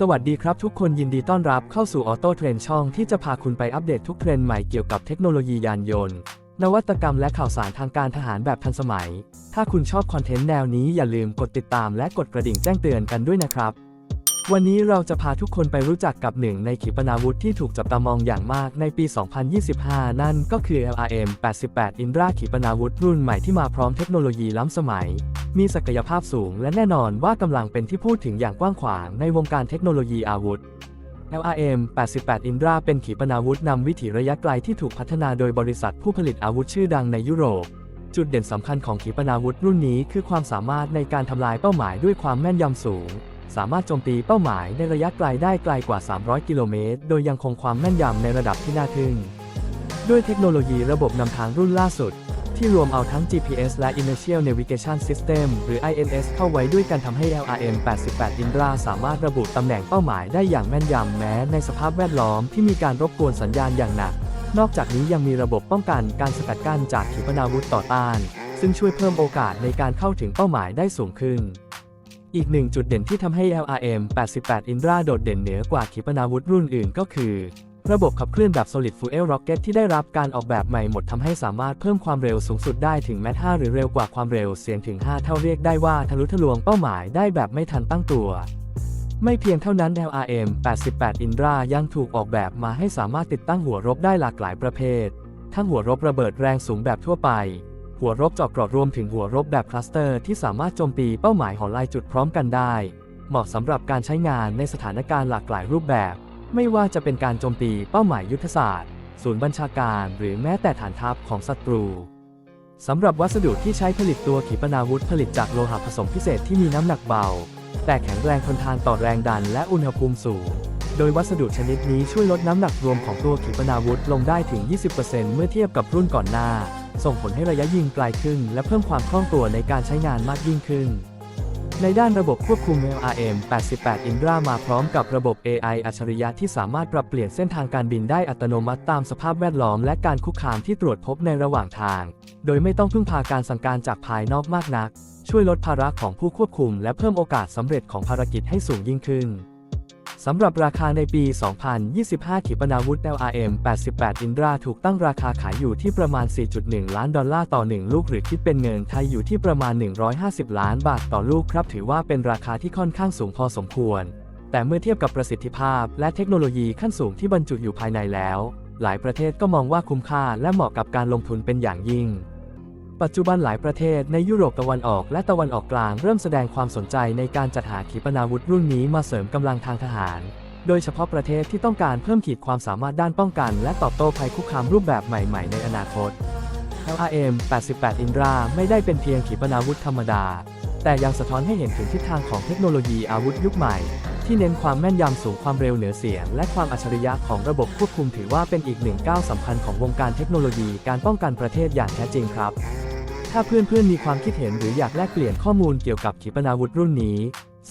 สวัสดีครับทุกคนยินดีต้อนรับเข้าสู่ออโต้เทรนช่องที่จะพาคุณไปอัปเดตทุกเทรนด์ใหม่เกี่ยวกับเทคโนโลยียานยนต์ นวัตกรรมและข่าวสารทางการทหารแบบทันสมัย ถ้าคุณชอบคอนเทนต์แนวนี้อย่าลืมกดติดตามและกดกระดิ่งแจ้งเตือนกันด้วยนะครับ วันนี้เราจะพาทุกคนไปรู้จักกับหนึ่งในขีปนาวุธที่ถูกจับตามองอย่างมากในปี 2025 นั่นก็คือ LRM 88 Indra ขีปนาวุธรุ่นใหม่ที่มาพร้อมเทคโนโลยีล้ำสมัย มีศักยภาพสูงและแน่นอนว่ากำลังเป็นที่พูดถึงอย่างกว้างขวางในวงการเทคโนโลยีอาวุธ LRM 88 Indra เป็นขีปนาวุธนำวิถีระยะไกลที่ถูกพัฒนาโดยบริษัทผู้ผลิตอาวุธชื่อดังในยุโรปจุดเด่นสำคัญของขีปนาวุธรุ่นนี้คือความสามารถในการทำลายเป้าหมายด้วยความแม่นยำสูง สามารถโจมตีเป้าหมายในระยะไกลได้ไกลกว่า 300 กิโลเมตร โดยยังคงความแม่นยำในระดับที่น่าทึ่ง ด้วยเทคโนโลยีระบบนำทางรุ่นล่าสุด ที่รวมเอาทั้ง GPS และ Inertial Navigation System หรือ INS เข้าไว้ด้วยกันทำให้ LRM 88 Indra สามารถระบุตำแหน่งเป้าหมายได้อย่างแม่นยำแม้ในสภาพแวดล้อมที่มีการรบกวนสัญญาณอย่างหนัก นอกจากนี้ยังมีระบบป้องกันการสกัดกั้นจากขีปนาวุธต่อต้าน ซึ่งช่วยเพิ่มโอกาสในการเข้าถึงเป้าหมายได้สูงขึ้น อีกหนึ่งจุดเด่นที่ทำให้ LRM 88 Indra โดดเด่นเหนือกว่าขีปนาวุธรุ่นอื่นก็คือ ระบบขับเคลื่อนแบบ Solid Fuel Rocket ที่ได้รับการออกแบบใหม่หมดทำให้สามารถเพิ่มความเร็วสูงสุดได้ถึงแมท5หรือเร็วกว่าความเร็วเสียงถึง 5 เท่าเรียกได้ว่าทะลุทะลวงเป้าหมายได้แบบไม่ทันตั้งตัวไม่เพียงเท่านั้น LRM 88 Indra ยังถูกออกแบบมาให้สามารถติดตั้งหัวรบได้หลากหลายประเภท ทั้งหัวรบระเบิดแรงสูงแบบทั่วไป หัวรบเจาะกราะรวมถึงหัวรบแบบคลัสเตอร์ที่สามารถโจมตีเป้าหมายหอลายจุดพร้อมกันได้ เหมาะสำหรับการใช้งานในสถานการณ์หลากหลายรูปแบบ ไม่ว่าจะเป็นการโจมตีเป้าหมายยุทธศาสตร์ ศูนย์บัญชาการหรือแม้แต่ฐานทัพของศัตรูสำหรับวัสดุที่ใช้ผลิตตัวขีปนาวุธผลิตจากโลหะผสมพิเศษที่มีน้ำหนักเบา แต่แข็งแรงทนทานต่อแรงดันและอุณหภูมิสูง โดยวัสดุชนิดนี้ช่วยลดน้ำหนักรวมของตัวขีปนาวุธลงได้ถึง 20%เมื่อเทียบกับรุ่นก่อนหน้า ส่งผลให้ระยะยิงไกลขึ้น และเพิ่มความคล่องตัวในการใช้งานมากยิ่งขึ้น ในด้านระบบควบคุม LRM 88 Indra มาพร้อมกับระบบ AI อัจฉริยะที่สามารถปรับเปลี่ยนเส้นทางการบินได้อัตโนมัติตามสภาพแวดล้อมและการคุกคามที่ตรวจพบในระหว่างทาง โดยไม่ต้องพึ่งพาการสั่งการจากภายนอกมากนัก ช่วยลดภาระของผู้ควบคุม และเพิ่มโอกาสสำเร็จของภารกิจให้สูงยิ่งขึ้น สำหรับราคาในปี 2025 ขีปนาวุธ LRM 88 Indra ถูกตั้งราคาขายอยู่ที่ประมาณ 4.1 ล้านดอลลาร์ต่อ 1 ลูก หรือคิดเป็นเงินไทยอยู่ที่ประมาณ 150 ล้านบาทต่อลูกครับ ถือว่าเป็นราคาที่ค่อนข้างสูงพอสมควร แต่เมื่อเทียบกับประสิทธิภาพ และเทคโนโลยีขั้นสูงที่บรรจุอยู่ภายในแล้ว หลายประเทศก็มองว่าคุ้มค่าและเหมาะกับการลงทุนเป็นอย่างยิ่ง ปัจจุบันหลายประเทศในยุโรปตะวันออกและตะวันออกกลางเริ่มแสดงความสนใจในการจัดหาขีปนาวุธรุ่นนี้มาเสริมกำลังทางทหาร โดยเฉพาะประเทศที่ต้องการเพิ่มขีดความสามารถด้านป้องกัน และตอบโต้ภัยคุกคามรูปแบบใหม่ ๆ ในอนาคต LRM 88 Indra ไม่ได้เป็นเพียงขีปนาวุธธรรมดา แต่ยังสะท้อนให้เห็นถึงทิศทางของเทคโนโลยีอาวุธยุคใหม่ ที่เน้นความแม่นยำสูงความเร็วเหนือเสียง และความอัจฉริยะของระบบควบคุมถือว่าเป็นอีกหนึ่งก้าวสำคัญของวงการเทคโนโลยีการป้องกันประเทศอย่างแท้จริงครับ ถ้าเพื่อนๆมีความคิดเห็นหรืออยากแลกเปลี่ยนข้อมูลเกี่ยวกับขีปนาวุธรุ่นนี้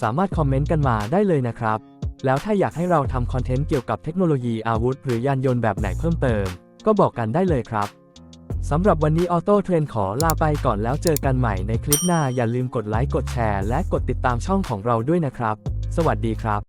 สามารถคอมเมนต์กันมาได้เลยนะครับ แล้วถ้าอยากให้เราทำคอนเทนต์เกี่ยวกับเทคโนโลยีอาวุธ หรือยานยนต์แบบไหนเพิ่มเติม ก็บอกกันได้เลยครับสำหรับวันนี้ออโต้เทรนขอลาไปก่อนแล้วเจอกันใหม่ในคลิปหน้าอย่าลืมกดไลค์กดแชร์ และกดติดตามช่องของเราด้วยนะครับ สวัสดีครับ